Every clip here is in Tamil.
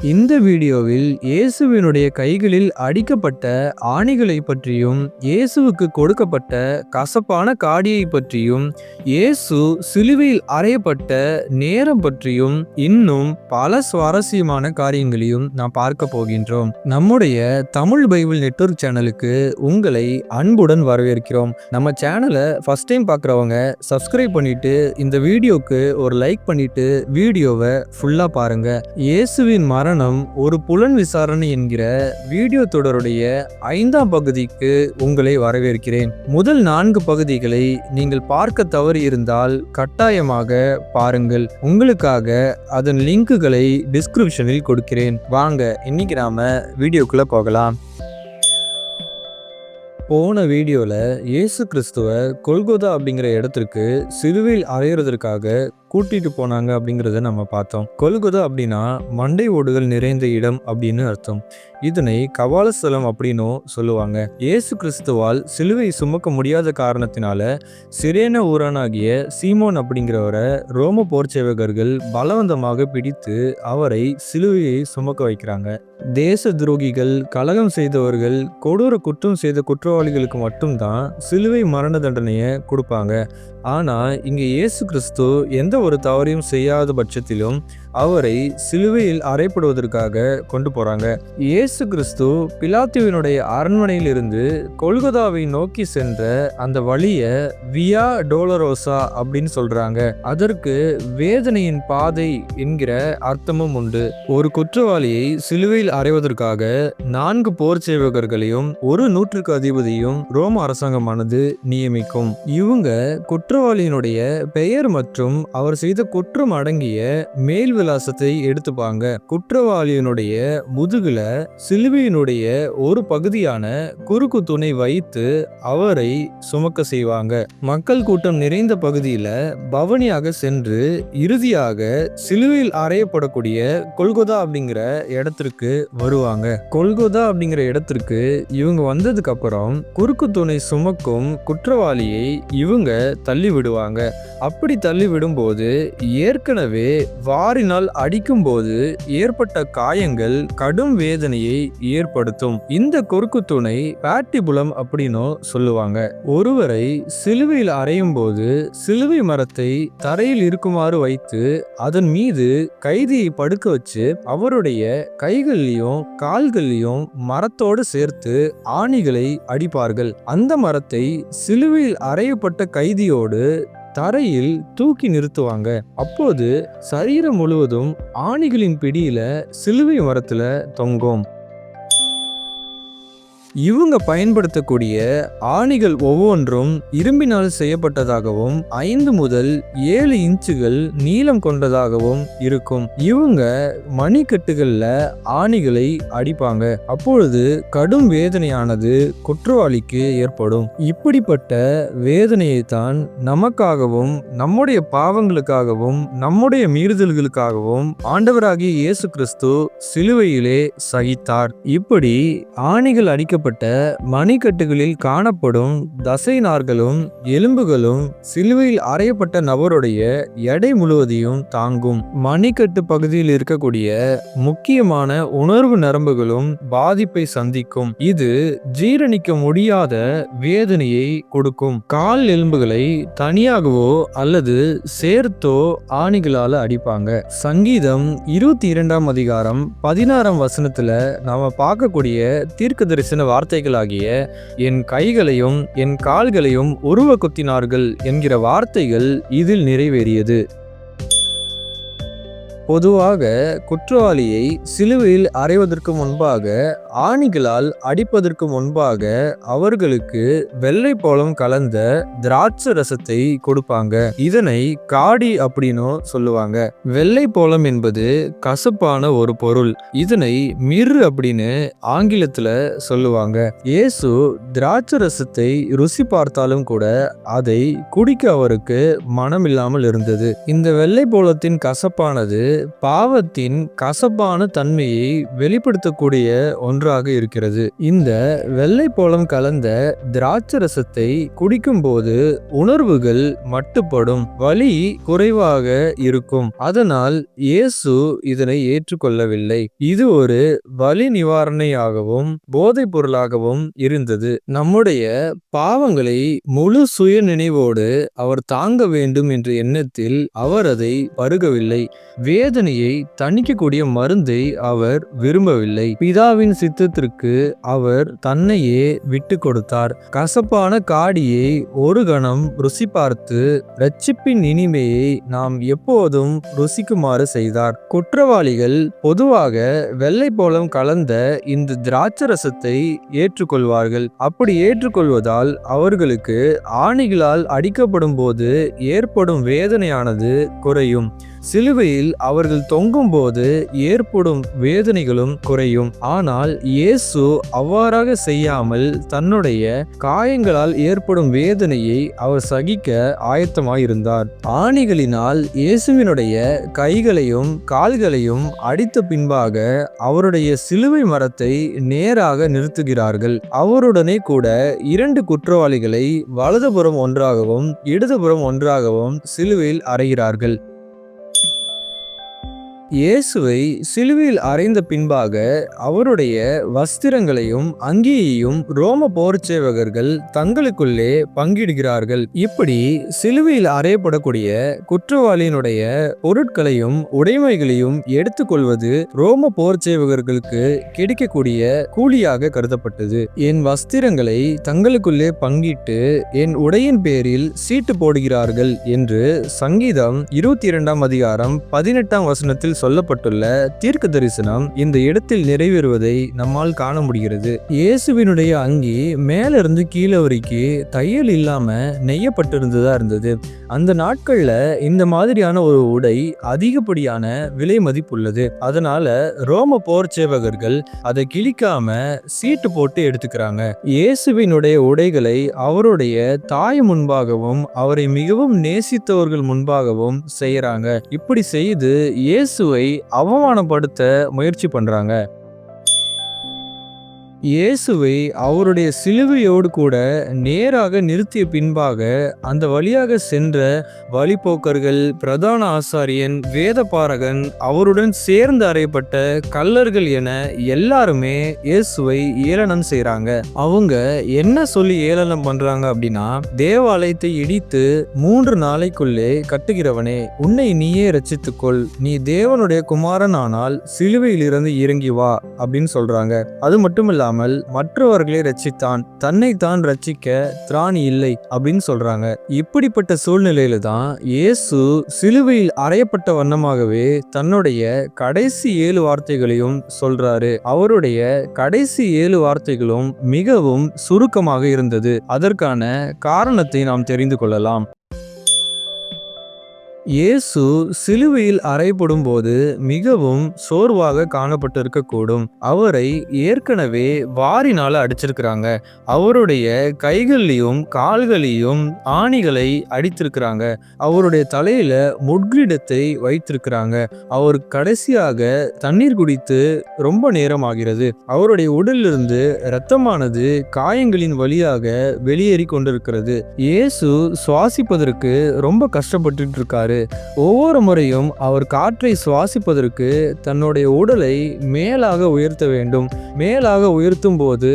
இந்த வீடியோவில் இயேசுவினுடைய கைகளில் அடிக்கப்பட்ட ஆணிகளை பற்றியும் இயேசுவுக்கு கொடுக்கப்பட்ட கசப்பான காடியை பற்றியும் இயேசு சிலுவையில் அறையப்பட்ட நேரம் பற்றியும் இன்னும் பல சுவாரஸ்யமான காரியங்களையும் நாம் பார்க்க போகின்றோம். நம்முடைய தமிழ் பைபிள் நெட்வொர்க் சேனலுக்கு உங்களை அன்புடன் வரவேற்கிறோம். நம்ம சேனலை ஃபர்ஸ்ட் டைம் பார்க்குறவங்க சப்ஸ்கிரைப் பண்ணிட்டு இந்த வீடியோக்கு ஒரு லைக் பண்ணிட்டு வீடியோவை ஃபுல்லாக பாருங்க. இயேசுவின் மரணம் ஒரு புலன் விசாரணை என்கிற வீடியோ தொடருடைய ஐந்தாம் பகுதிக்கு உங்களை வரவேற்கிறேன். முதல் நான்கு பகுதிகளை நீங்கள் பார்க்க தவறி இருந்தால் கட்டாயமாக பாருங்கள். உங்களுக்காக அதன் லிங்குகளை டிஸ்கிரிப்ஷனில் கொடுக்கிறேன். வாங்க இன்னைக்கு நாம வீடியோக்குள்ள போகலாம். போன வீடியோவில் இயேசு கிறிஸ்துவ கொல்கோதா அப்படிங்கிற இடத்திற்கு சிலுவையில் அறையிறதற்காக கூட்டிட்டு போனாங்க அப்படிங்கிறத நம்ம பார்த்தோம். கொல்கொதா அப்படின்னா மண்டை ஓடுகள் நிறைந்த இடம் அப்படின்னு அர்த்தம். இதனை கபாலஸ்தலம் அப்படின்னும் சொல்லுவாங்க. இயேசு கிறிஸ்துவால் சிலுவை சுமக்க முடியாத காரணத்தினால சிரேன ஊரானாகிய சீமோன் அப்படிங்கிறவரை ரோம போர் சேவகர்கள் பலவந்தமாக பிடித்து அவரை சிலுவையை சுமக்க வைக்கிறாங்க. தேச துரோகிகள் கலகம் செய்தவர்கள் கொடூர குற்றம் செய்த குற்றவாளிகளுக்கு மட்டும்தான் சிலுவை மரண தண்டனையை கொடுப்பாங்க. ஆனால் இங்கே இயேசு கிறிஸ்து எந்த ஒரு தவறையும் செய்யாத பட்சத்திலும் அவரை சிலுவையில் அறைப்படுவதற்காக கொண்டு போறாங்க. இயேசு கிறிஸ்து பிலாத்துவினுடைய அரண்மனையிலிருந்து கொல்கதாவை நோக்கி சென்ற அந்த வழிய வியா டோலரோசா அப்படின்னு சொல்றாங்க. அதற்கு வேதனையின் பாதை என்கிற அர்த்தமும் உண்டு. ஒரு குற்றவாளியை சிலுவையில் அறைவதற்காக நான்கு போர் சேவகர்களையும் ஒரு நூற்றுக்கு அதிபதியும் ரோம அரசாங்கமானது நியமிக்கும். இவங்க குற்றவாளியினுடைய பெயர் மற்றும் அவர் செய்த குற்றம் அடங்கிய மேல்வில விலாசத்தை எடுத்துப்பாங்க. குற்றவாளியினுடைய முதுகுல சிலுவையினுடைய ஒரு பகுதியான குறுக்கு துணை வைத்து அவரை சுமக்க செய்வாங்க. மக்கள் கூட்டம் நிறைந்த பகுதியில பவனியாக சென்று இறுதியாக சிலுவையில் அறையப்படக்கூடிய கொல்கொதா அப்படிங்கிற இடத்திற்கு வருவாங்க. கொல்கொதா அப்படிங்கிற இடத்திற்கு இவங்க வந்ததுக்கு அப்புறம் குறுக்கு துணை சுமக்கும் குற்றவாளியை இவங்க தள்ளி விடுவாங்க அப்படி தள்ளி விடும்போது ஏற்கனவே வாரினால் அடிக்கும்போது ஏற்பட்ட காயங்கள் கடும் வேதனையை ஏற்படுத்தும். இந்த குறுக்கு துணை பேட்டிபுலம் அப்படின்னும் சொல்லுவாங்க. ஒருவரை சிலுவையில் அறையும் போது சிலுவை மரத்தை தரையில் இருக்குமாறு வைத்து அதன் மீது கைதியை படுக்க வச்சு அவருடைய கைகள்லையும் கால்கள்லையும் மரத்தோடு சேர்த்து ஆணிகளை அடிப்பார்கள். அந்த மரத்தை சிலுவையில் அறையப்பட்ட கைதியோடு தரையில் தூக்கி நிறுத்துவாங்க. அப்போது சரீரம் முழுவதும் ஆணிகளின் பிடியில சிலுவை மரத்துல தொங்கும். இவங்க பயன்படுத்தக்கூடிய ஆணிகள் ஒவ்வொன்றும் இரும்பினால் செய்யப்பட்டதாகவும் ஐந்து முதல் ஏழு இன்ச்சுகள் நீளம் கொண்டதாகவும் இருக்கும். இவங்க மணிக்கட்டுகள்ல ஆணிகளை அடிப்பாங்க. அப்பொழுது கடும் வேதனையானது குற்றவாளிக்கு ஏற்படும். இப்படிப்பட்ட வேதனையை தான் நமக்காகவும் நம்முடைய பாவங்களுக்காகவும் நம்முடைய மீறுதல்களுக்காகவும் ஆண்டவராகிய இயேசு கிறிஸ்து சிலுவையிலே சகித்தார். இப்படி ஆணிகள் அடிக்கப்பட்ட மணிக்கட்டுகளில் காணப்படும் தசை நார்களும் எலும்புகளும் சிலுவையில் அறையப்பட்ட நபருடைய எடை முழுவதையும் தாங்கும். மணிக்கட்டு பகுதியில் இருக்கக்கூடிய முக்கியமான உணர்வு நரம்புகளும் பாதிப்பை சந்திக்கும். இது ஜீரணிக்க முடியாத வேதனையை கொடுக்கும். கால் எலும்புகளை தனியாகவோ அல்லது சேர்த்தோ ஆணிகளால அடிப்பாங்க. சங்கீதம் இருபத்தி இரண்டாம் அதிகாரம் பதினாறாம் வசனத்துல நாம பார்க்கக்கூடிய தீர்க்க தரிசன வார்த்தைகளாகிய என் கைகளையும் என் கால்களையும் உருவ குத்தினார்கள் என்கிற வார்த்தைகள் இதில் நிறைவேறியது. பொதுவாக குற்றவாளியை சிலுவையில் அறைவதற்கு முன்பாக ஆணிகளால் அடிப்பதற்கு முன்பாக அவர்களுக்கு வெள்ளை போலம் கலந்த திராட்சை ரசத்தை கொடுப்பாங்க. இதனை காடி அப்படின்னும் சொல்லுவாங்க. வெள்ளை போலம் என்பது கசப்பான ஒரு பொருள். இதனை மிரு அப்படின்னு ஆங்கிலத்துல சொல்லுவாங்க. இயேசு திராட்சை ரசத்தை ருசி பார்த்தாலும் கூட அதை குடிக்க அவருக்கு மனமில்லாமல் இருந்தது. இந்த வெள்ளை போலத்தின் கசப்பானது பாவத்தின் கசப்பான தன்மையை வெளிப்படுத்தக்கூடிய ஒன்று. ஒன்றாக இருக்கிறது. இந்த வெள்ளை போலம் கலந்த குடிக்கும் போது உணர்வுகள் மட்டுப்படும். வலி குறைவாக இருக்கும். அதனால் இயேசு இதனை ஏற்றுக்கொள்ளவில்லை. இது ஒரு வலி நிவாரணையாகவும் போதைப் பொருளாகவும் இருந்தது. நம்முடைய பாவங்களை முழு சுய நினைவோடு அவர் தாங்க வேண்டும் என்ற எண்ணத்தில் அவர் அதை பருகவில்லை. வேதனையை தணிக்கக்கூடிய மருந்தை அவர் விரும்பவில்லை. பிதாவின் சித்தத்திற்கு அவர் தன்னையே விட்டு கொடுத்தார். கசப்பான காடியை ஒரு கணம் ருசி பார்த்து ரட்சிப்பின் இனிமையை நாம் எப்போதும் ருசிக்குமாறு செய்தார். குற்றவாளிகள் பொதுவாக வெள்ளை போலம் கலந்த இந்த திராட்சரசத்தை ஏற்றுக்கொள்வார்கள். அப்படி ஏற்றுக்கொள்வதால் அவர்களுக்கு ஆணிகளால் அடிக்கப்படும் போது ஏற்படும் வேதனையானது குறையும். சிலுவையில் அவர்கள் தொங்கும்போது ஏற்படும் வேதனைகளும் குறையும். ஆனால் இயேசு அவ்வாறாக செய்யாமல் தன்னுடைய காயங்களால் ஏற்படும் வேதனையை அவர் சகிக்க ஆயத்தமாயிருந்தார். ஆணிகளினால் இயேசுவினுடைய கைகளையும் கால்களையும் அடித்த பின்பாக அவருடைய சிலுவை மரத்தை நேராக நிறுத்துகிறார்கள். அவருடனே கூட இரண்டு குற்றவாளிகளை வலதுபுறம் ஒன்றாகவும் இடதுபுறம் ஒன்றாகவும் சிலுவையில் அறைகிறார்கள். இயேசுவை சிலுவையில் அறைந்த பின்பாக அவருடைய வஸ்திரங்களையும் அங்கேயையும் ரோம போர்ச்சேவகர்கள் தங்களுக்குள்ளே பங்கிடுகிறார்கள். இப்படி சிலுவையில் அறையப்படக்கூடிய குற்றவாளியினுடைய பொருட்களையும் உடைமைகளையும் எடுத்துக்கொள்வது ரோம போர்ச்சேவகர்களுக்கு கிடைக்கக்கூடிய கூலியாக கருதப்பட்டது. என் வஸ்திரங்களை தங்களுக்குள்ளே பங்கிட்டு என் உடையின் பேரில் சீட்டு போடுகிறார்கள் என்று சங்கீதம் இருபத்தி இரண்டாம் அதிகாரம் பதினெட்டாம் வசனத்தில் சொல்லப்பட்டுள்ள தீர்க்க தரிசனம் இந்த இடத்தில் நிறைவேறுவதை நம்மால் காண முடிகிறது. இயேசுவினுடைய அங்கி மேல இருந்து கீழே வரைக்கும் தையல் இல்லாம நெய்யப்பட்டிருந்ததா இருந்தது. அந்த நாட்கள்ல இந்த மாதிரியான ஒரு உடை அதிகப்படியான விலை மதிப்புள்ளது. அதனால ரோம போர் சேவகர்கள் அதை கிழிக்காம சீட்டு போட்டு எடுத்துக்கிறாங்க. இயேசுவினுடைய உடைகளை அவருடைய தாய் முன்பாகவும் அவரை மிகவும் நேசித்தவர்கள் முன்பாகவும் செய்யறாங்க இப்படி செய்து இயேசு இயேசுவை அவமானப்படுத்த முயற்சி பண்றாங்க. இயேசுவை அவருடைய சிலுவையோடு கூட நேராக நிறுத்திய பின்பாக அந்த வழியாக சென்ற வழிபோக்கர்கள் பிரதான ஆசாரியன் வேதபாரகன் அவருடன் சேர்ந்து அறையப்பட்ட கல்லர்கள் என எல்லாருமே இயேசுவை ஏளனம் செய்கிறாங்க அவங்க என்ன சொல்லி ஏளனம் பண்றாங்க அப்படின்னா தேவாலயத்தை இடித்து மூன்று நாளைக்குள்ளே கட்டுகிறவனே உன்னை நீயே ரச்சித்துக்கொள் நீ தேவனுடைய குமாரன் ஆனால் சிலுவையிலிருந்து இறங்கி வா அப்படின்னு சொல்றாங்க. அது மட்டும் இல்லாமல் மற்றவர்களை ரட்சித்தான். தன்னை தான் ரட்சிக்க திராணி இல்லை அப்படின்னு சொல்றாங்க. இப்படிப்பட்ட சூழ்நிலையில தான் இயேசு சிலுவையில் அறையப்பட்ட வண்ணமாகவே தன்னுடைய கடைசி ஏழு வார்த்தைகளையும் சொல்றாரு. அவருடைய கடைசி ஏழு வார்த்தைகளும் மிகவும் சுருக்கமாக இருந்தது. அதற்கான காரணத்தை நாம் தெரிந்து கொள்ளலாம். இயேசு சிலுவையில் அறைப்படும் போது மிகவும் சோர்வாக காணப்பட்டிருக்கக்கூடும். அவரை ஏற்கனவே வாரினால அடிச்சிருக்கிறாங்க. அவருடைய கைகள்லையும் கால்களையும் ஆணிகளை அடித்திருக்கிறாங்க. அவருடைய தலையில முட்கிரீடத்தை வைத்திருக்கிறாங்க. அவர் கடைசியாக தண்ணீர் குடித்து ரொம்ப நேரம் ஆகிறது அவருடைய உடலிலிருந்து இரத்தமானது காயங்களின் வழியாக வெளியேறி கொண்டிருக்கிறது. இயேசு சுவாசிப்பதற்கு ரொம்ப கஷ்டப்பட்டு இருக்காரு. ஒவ்வொரு முறையும் அவர் காற்றை சுவாசிப்பதற்கு தன்னுடைய உடலை மேலாக உயர்த்த வேண்டும். மேலாக உயர்த்தும் போது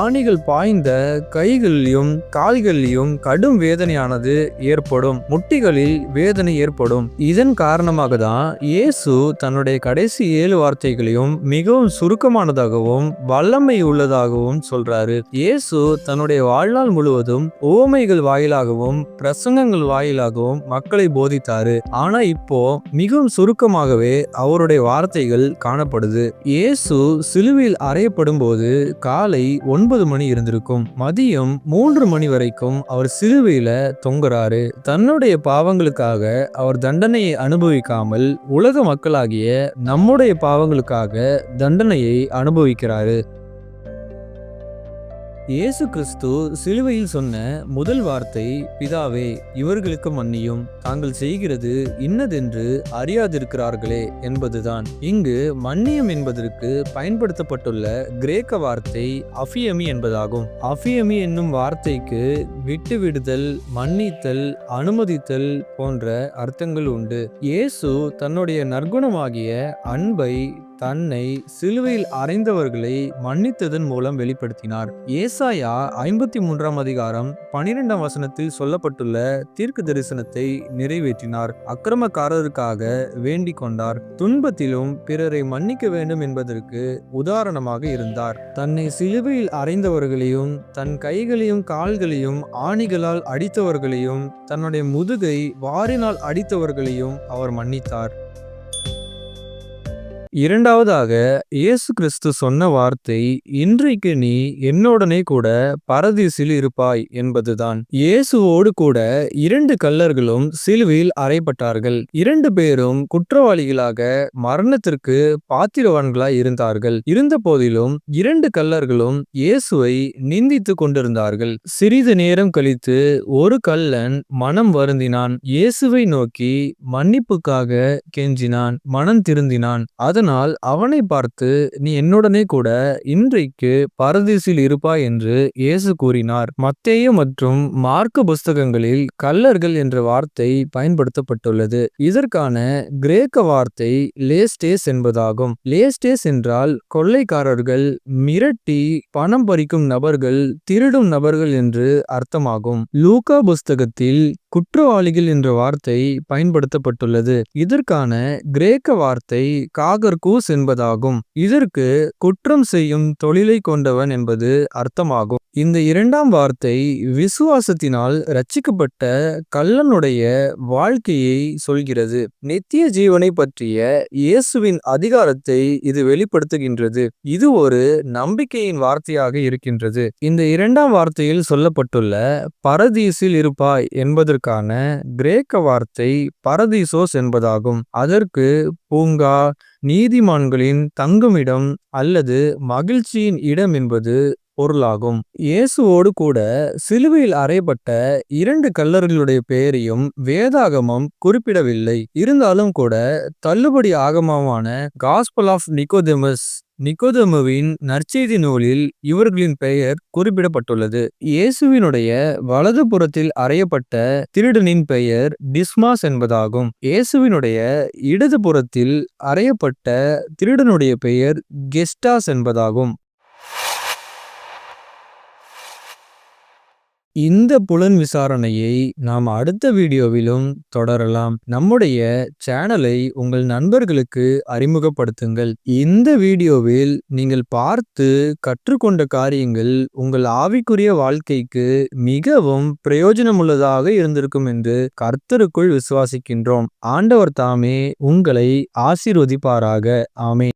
ஆணிகள் பாய்ந்த கைகளிலும் கால்களிலும் கடும் வேதனையானது ஏற்படும். முட்டிகளில் வேதனை ஏற்படும். இதன் காரணமாக தான் இயேசு தன்னுடைய கடைசி ஏழு வார்த்தைகளையும் மிகவும் சுருக்கமானதாகவும் வல்லமை உள்ளதாகவும் சொல்றாரு. இயேசு தன்னுடைய வாழ்நாள் முழுவதும் உவமைகள் வாயிலாகவும் பிரசங்கங்கள் வாயிலாகவும் மக்களை போதித்தார். ஆனா இப்போ மிகவும் சுருக்கமாகவே அவருடைய வார்த்தைகள் காணப்படுது. இயேசு சிலுவையில் அறையப்படும் போது காலை ஒன்பது மணி இருந்திருக்கும். மதியம் மூன்று மணி வரைக்கும் அவர் சிலுவையில தொங்குறாரு. தன்னுடைய பாவங்களுக்காக அவர் தண்டனையை அனுபவிக்காமல் உலக மக்களாகிய நம்முடைய பாவங்களுக்காக தண்டனையை அனுபவிக்கிறாரு. இயேசு கிறிஸ்து சிலுவையில் சொன்ன முதல் வார்த்தை பிதாவே இவர்களுக்கு மன்னியும். தாங்கள் செய்கிறது இன்னதென்று அறியாதிருக்கிறார்களே என்பதுதான். இங்கு மன்னியம் என்பதற்கு பயன்படுத்தப்பட்டுள்ள கிரேக்க வார்த்தை அஃபியமி என்பதாகும். அஃபியமி என்னும் வார்த்தைக்கு விட்டுவிடுதல் மன்னித்தல் அனுமதித்தல் போன்ற அர்த்தங்கள் உண்டு. இயேசு தன்னுடைய நற்குணமாகிய அன்பை தன்னை சிலுவையில் அறைந்தவர்களை மன்னித்ததன் மூலம் வெளிப்படுத்தினார். ஏசாயா ஐம்பத்தி மூன்றாம் அதிகாரம் பனிரெண்டாம் வசனத்தில் சொல்லப்பட்டுள்ள தீர்க்க தரிசனத்தை நிறைவேற்றினார். அக்கிரமக்காரருக்காக வேண்டிக் கொண்டார். துன்பத்திலும் பிறரை மன்னிக்க வேண்டும் என்பதற்கு உதாரணமாக இருந்தார். தன்னை சிலுவையில் அறைந்தவர்களையும் தன் கைகளையும் கால்களையும் ஆணிகளால் அடித்தவர்களையும் தன்னுடைய முதுகை வாரினால் அடித்தவர்களையும் அவர் மன்னித்தார். இரண்டாவதாக இயேசு கிறிஸ்து சொன்ன வார்த்தை இன்றைக்கு நீ என்னுடனே கூட பரதீசில் இருப்பாய் என்பதுதான். இயேசுவோடு கூட இரண்டு கல்லர்களும் சிலுவையில் அறைப்பட்டார்கள் இரண்டு பேரும் குற்றவாளிகளாக மரணத்திற்கு பாத்திரவான்களாய் இருந்தார்கள். இருந்த போதிலும் இரண்டு கல்லர்களும் இயேசுவை நிந்தித்து கொண்டிருந்தார்கள். சிறிது நேரம் கழித்து ஒரு கல்லன் மனம் வருந்தினான். இயேசுவை நோக்கி மன்னிப்புக்காக கெஞ்சினான். மனம் திருந்தினான். அதன் அதனால் அவனை பார்த்து நீ என்னுடனே கூட இன்றைக்கு பரதீசில் இருப்பாய் என்று இயேசு கூறினார். மத்தேய மற்றும் மார்க்க புஸ்தகங்களில் கல்லர்கள் என்ற வார்த்தை பயன்படுத்தப்பட்டுள்ளது. இதற்கான கிரேக்க வார்த்தை லேஸ்டேஸ் என்பதாகும். லேஸ்டேஸ் என்றால் கொள்ளைக்காரர்கள் மிரட்டி பணம் பறிக்கும் நபர்கள் திருடும் நபர்கள் என்று அர்த்தமாகும். லூகா புஸ்தகத்தில் குற்றவாளிகள் என்ற வார்த்தை பயன்படுத்தப்பட்டுள்ளது. இதற்கான கிரேக்க வார்த்தை காகர்கூஸ் என்பதாகும். இதற்கு குற்றம் செய்யும் தொழிலை கொண்டவன் என்பது அர்த்தமாகும். இந்த இரண்டாம் வார்த்தை விசுவாசத்தினால் ரச்சிக்கப்பட்ட கல்லனுடைய வாழ்க்கையை சொல்கிறது. நித்திய ஜீவனை பற்றிய இயேசுவின் அதிகாரத்தை இது வெளிப்படுத்துகின்றது. இது ஒரு நம்பிக்கையின் வார்த்தையாக இருக்கின்றது. இந்த இரண்டாம் வார்த்தையில் சொல்லப்பட்டுள்ள பரதீசில் இருப்பாய் என்பதற்கான கிரேக்க வார்த்தை பரதீசோஸ் என்பதாகும். அதற்கு பூங்கா நீதிமான்களின் தங்குமிடம் அல்லது மகிழ்ச்சியின் இடம் என்பது பொருளாகும். இயேசுவோடு கூட சிலுவையில் அறையப்பட்ட இரண்டு கல்லர்களுடைய பெயரையும் வேதாகமம் குறிப்பிடவில்லை. இருந்தாலும் கூட தள்ளுபடி ஆகமமான காஸ்பல் ஆஃப் நிக்கோதெமஸ் நிக்கோதமுவின் நற்செய்தி நூலில் இவர்களின் பெயர் குறிப்பிடப்பட்டுள்ளது. இயேசுவினுடைய வலது புறத்தில் அறையப்பட்ட திருடனின் பெயர் டிஸ்மாஸ் என்பதாகும். இயேசுவினுடைய இடது புறத்தில் அறையப்பட்ட திருடனுடைய பெயர் கெஸ்டாஸ் என்பதாகும். இந்த புலன் விசாரணையை நாம் அடுத்த வீடியோவிலும் தொடரலாம். நம்முடைய சேனலை உங்கள் நண்பர்களுக்கு அறிமுகப்படுத்துங்கள். இந்த வீடியோவில் நீங்கள் பார்த்து கற்றுக்கொண்ட காரியங்கள் உங்கள் ஆவிக்குரிய வாழ்க்கைக்கு மிகவும் பிரயோஜனமுள்ளதாக இருந்திருக்கும் என்று கர்த்தருக்குள் விசுவாசிக்கின்றோம். ஆண்டவர் தாமே உங்களை ஆசீர்வதிப்பாராக. ஆமே